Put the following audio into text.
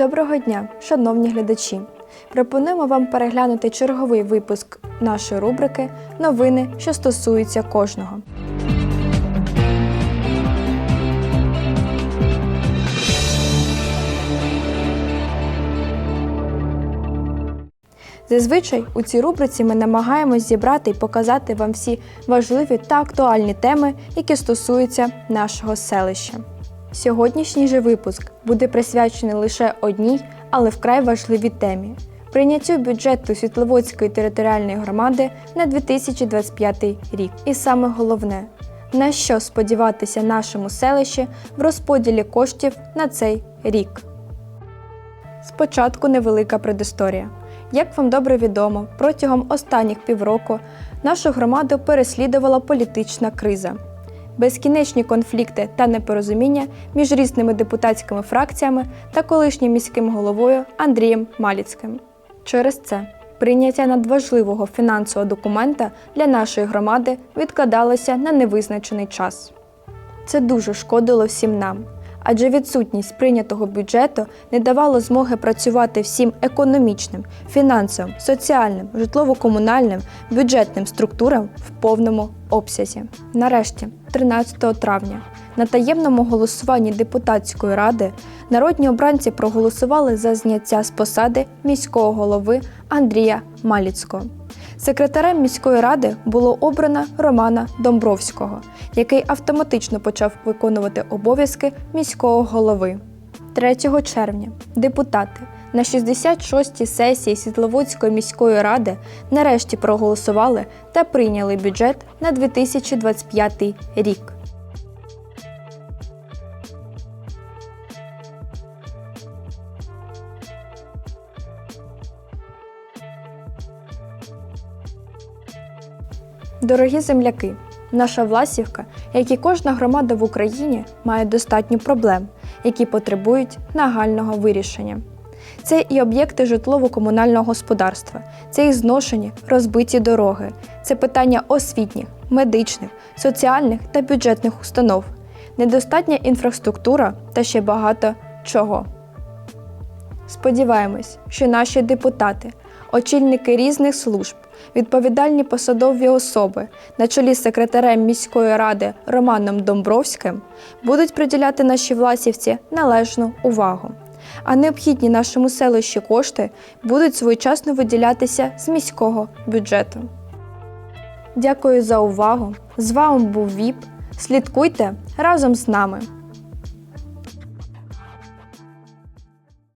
Доброго дня, шановні глядачі! Пропонуємо вам переглянути черговий випуск нашої рубрики Новини, що стосуються кожного. Зазвичай у цій рубриці ми намагаємось зібрати і показати вам всі важливі та актуальні теми, які стосуються нашого селища. Сьогоднішній же випуск буде присвячений лише одній, але вкрай важливій темі прийняттю бюджету Світловодської територіальної громади на 2025 рік. І саме головне, на що сподіватися нашому селищі в розподілі коштів на цей рік. Спочатку невелика предісторія. Як вам добре відомо, протягом останніх півроку нашу громаду переслідувала політична криза. Безкінечні конфлікти та непорозуміння між різними депутатськими фракціями та колишнім міським головою Андрієм Маліцьким. Через це прийняття надважливого фінансового документа для нашої громади відкладалося на невизначений час. Це дуже шкодило всім нам, адже відсутність прийнятого бюджету не давало змоги працювати всім економічним, фінансовим, соціальним, житлово-комунальним, бюджетним структурам в повному обсязі. Нарешті, 13 травня, на таємному голосуванні депутатської ради народні обранці проголосували за зняття з посади міського голови Андрія Маліцького. Секретарем міської ради було обрано Романа Домбровського, який автоматично почав виконувати обов'язки міського голови. 3 червня депутати на 66-й сесії Світловодської міської ради нарешті проголосували та прийняли бюджет на 2025 рік. Дорогі земляки, наша Власівка, як і кожна громада в Україні, має достатньо проблем, які потребують нагального вирішення. Це і об'єкти житлово-комунального господарства, це і зношені, розбиті дороги, це питання освітніх, медичних, соціальних та бюджетних установ, недостатня інфраструктура та ще багато чого. Сподіваємось, що наші депутати, очільники різних служб, відповідальні посадові особи на чолі з секретарем міської ради Романом Домбровським будуть приділяти нашій власівці належну увагу. А необхідні нашому селищі кошти будуть своєчасно виділятися з міського бюджету. Дякую за увагу! З вами був ВІП. Слідкуйте разом з нами.